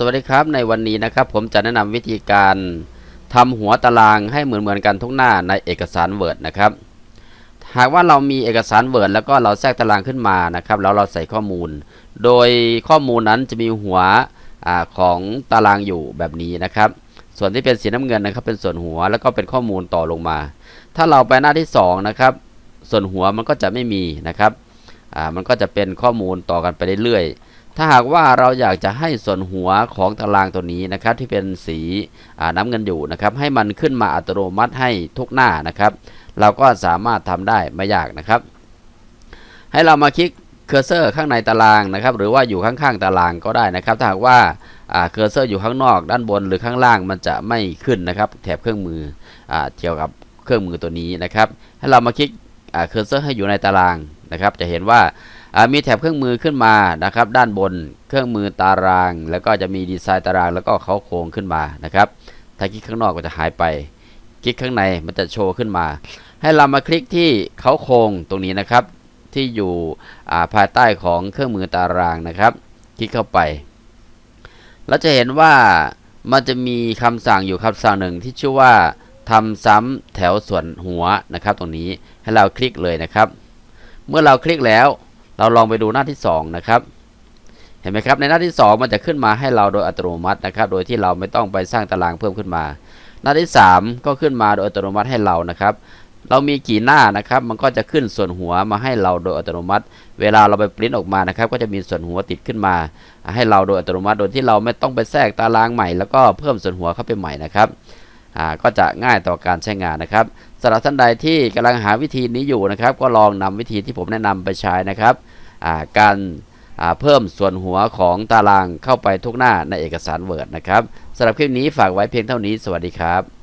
สวัสดีครับในวันนี้นะครับ ผมจะแนะนำวิธีการทำหัวตารางให้เหมือนเหมือนๆกันทุกหน้าในเอกสาร Word นะครับหากว่าเรามีเอกสาร Word แล้วก็เราแทรกตารางขึ้นมานะครับแล้วเราใส่ข้อมูล โดยข้อมูลนั้นจะมีหัวอของตารางอยู่แบบนี้นะครับ ส่วนที่เป็นสีน้ำเงินนะครับ เป็นส่วนหัวแล้วก็เป็นข้อมูลต่อลงมา ถ้าเราไปหน้าที่สองนะครับส่วนหัวมันก็จะไม่มีนะครับมันก็จะเป็นข้อมูลต่อกันไปเรื่อยๆ ถ้าหากว่าเราอยากจะให้ส่วนหัวของตารางตัวนี้นะครับที่เป็นสีน้ำเงินอยู่นะครับให้มันขึ้นมาอัตโนมัติให้ทุกหน้านะครับ เราก็สามารถทำได้ไม่ยากนะครับ ให้เรามาคลิกเคอร์เซอร์ข้างในตารางนะครับ หรือว่าอยู่ข้างๆตารางก็ได้นะครับ ถ้าหากว่าเคอร์เซอร์อยู่ข้างนอกด้านบนหรือข้างล่างมันจะไม่ขึ้นนะครับ แถบเครื่องมืออเกี่ยวกับเครื่องมือตัวนี้นะครับ ให้เรามาคลิกเคอร์เซอร์ให้อยู่ในตารางนะครับ จะเห็นว่า มีแถบเครื่องมือขึ้นมานะครับ ด้านบนเครื่องมือตาราง แล้วก็จะมีดีไซน์ตาราง แล้วก็เขาโครงขึ้นมานะครับ ถ้าคลิกข้างนอกก็จะหายไป คลิกข้างในมันจะโชว์ขึ้นมา ให้เรามาคลิกที่เขาโครงตรงนี้นะครับ ที่อยู่าภายใต้ของเครื่องมือตารางนะครับ คลิกเข้าไปเราจะเห็นว่ามันจะมีคำสั่งอยู่คำสั่งหนึ่งที่ชื่อว่าทำซ้ำแถวส่วนหัวนะครับ ตรงนี้ให้เราคลิกเลยนะครับ เมื่อเราคลิกแล้ว เราลองไปดูหน้าที่ 2 นะครับเห็นไหมครับในหน้าที่ 2 มันจะขึ้นมาให้เราโดยอัตโนมัตินะครับ โดยที่เราไม่ต้องไปสร้างตารางเพิ่มขึ้นมา หน้าที่ 3 ก็ขึ้นมาโดยอัตโนมัติให้เรานะครับ เรามีกี่หน้านะครับ มันก็จะขึ้นส่วนหัวมาให้เราโดยอัตโนมัติ เวลาเราไปปริ้นออกมานะครับ ก็จะมีส่วนหัวติดขึ้นมา ให้เราโดยอัตโนมัติ โดยที่เราไม่ต้องไปแทรกตารางใหม่ แล้วก็เพิ่มส่วนหัวเข้าไปใหม่นะครับ ก็จะง่ายต่อการใช้งานนะครับสำหรับท่านใดที่กำลังหาวิธีนี้อยู่นะครับ ก็ลองนำวิธีที่ผมแนะนำไปใช้นะครับการเพิ่มส่วนหัวของตารางเข้าไปทุกหน้าในเอกสารเวิร์ดนะครับสำหรับคลิปนี้ฝากไว้เพียงเท่านี้ สวัสดีครับ